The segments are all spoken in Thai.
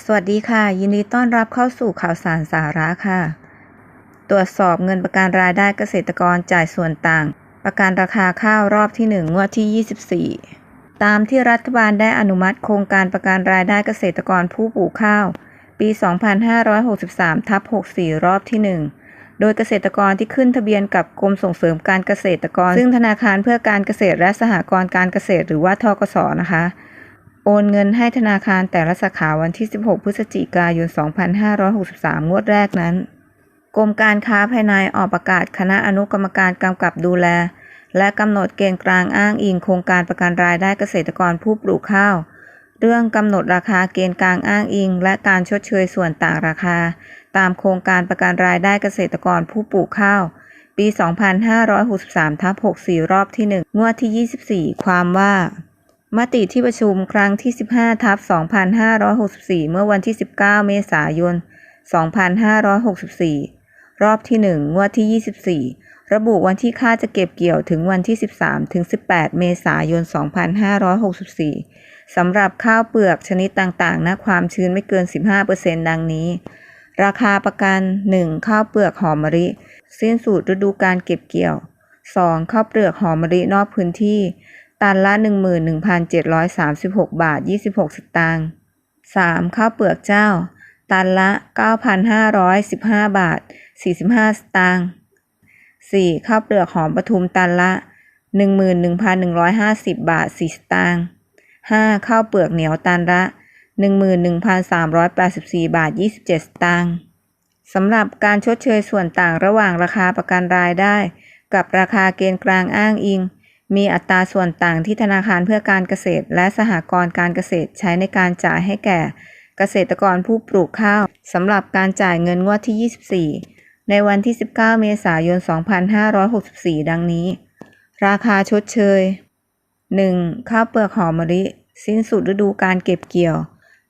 สวัสดีค่ะ ยินดีต้อนรับเข้าสู่ข่าวสารสาระค่ะ ตรวจสอบเงินประกันรายได้เกษตรกรจ่ายส่วนต่าง ประกันราคาข้าวรอบที่ 1 งวดที่ 24 ตามที่รัฐบาลได้อนุมัติโครงการประกันรายได้เกษตรกรผู้ปลูกข้าว ปี 2563ทับ64 รอบที่ 1 โดยเกษตรกรที่ขึ้นทะเบียนกับกรมส่งเสริมการเกษตรกร ซึ่งธนาคารเพื่อการเกษตรและสหกรณ์การเกษตรหรือว่าทกสนะคะ โอนเงินให้ธนาคารแต่ละสาขาวันที่ 16 พฤศจิกายน 2563 งวดแรกนั้น กรมการค้าภายในออกประกาศคณะอนุกรรมการกำกับดูแล และกำหนดเกณฑ์กลางอ้างอิงโครงการประกันรายได้เกษตรกรผู้ปลูกข้าว เรื่องกำหนดราคาเกณฑ์กลางอ้างอิง และการชดเชยส่วนต่างราคา ตามโครงการประกันรายได้เกษตรกรผู้ปลูกข้าว ปี 2563ทับ64 รอบที่ 1 งวดที่ 24 ความว่า มติที่ประชุมครั้งที่ 15 ทับ 2564 เมื่อวันที่ 19 เมษายน 2564 รอบที่ 1 งวดที่ 24 ระบุวันที่ค่าจะเก็บเกี่ยวถึงวันที่ 13 ถึง 18 เมษายน 2564 สำหรับข้าวเปลือกชนิดต่างๆณความชื้นไม่เกิน 15%ดังนี้ ราคาประกัน 1. ข้าวเปลือกหอมมะลิ สิ้นสุดฤดูการเก็บเกี่ยว 2. ข้าวเปลือกหอมมะลินอกพื้นที่ ตันละ 11,736 บาท 26 สตางค์ 3. ข้าวเปลือกเจ้า ตันละ 9,515 บาท 45 สตางค์ 4. ข้าวเปลือกหอมปทุมตันละ 11,150 บาท 4 สตางค์ 5. ข้าวเปลือกเหนียวตันละ 11,384 บาท 27 สตางค์สำหรับการชดเชยส่วนต่างระหว่างราคาประกันรายได้ กับราคาเกณฑ์กลางอ้างอิง มีอัตราส่วนต่างที่ธนาคารเพื่อการเกษตร และสหกรณ์การเกษตรใช้ในการจ่ายให้แก่เกษตรกรผู้ปลูกข้าวสำหรับการจ่ายเงินงวดที่ 24 ในวันที่ 19 เมษายน 2564 ดังนี้ ราคาชดเชย 1. ข้าวเปลือกหอมมะลิ สิ้นสุดฤดูการเก็บเกี่ยว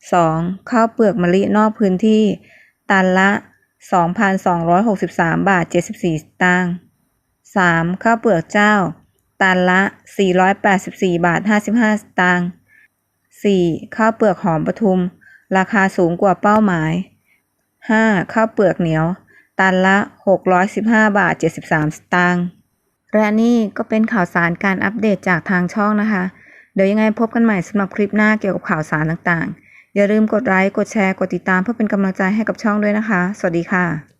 2. ข้าวเปลือกมะลินอกพื้นที่ ตันละ 2,263 บาท 74สตางค์ 3. ข้าวเปลือกเจ้า ตันละ 484 บาท 55 สตางค์ 4. ข้าวเปลือกหอมปทุม ราคาสูงกว่าเป้าหมาย 5. ข้าวเปลือกเหนียว ตันละ 615 บาท 73 สตางค์และนี่ก็เป็นข่าวสารการอัปเดตจากทางช่องนะคะ เดี๋ยวยังไงพบกันใหม่สำหรับคลิปหน้าเกี่ยวกับข่าวสารต่างๆ อย่าลืมกดไลค์ กดแชร์ กดติดตามเพื่อเป็นกำลังใจให้กับช่องด้วยนะคะ สวัสดีค่ะ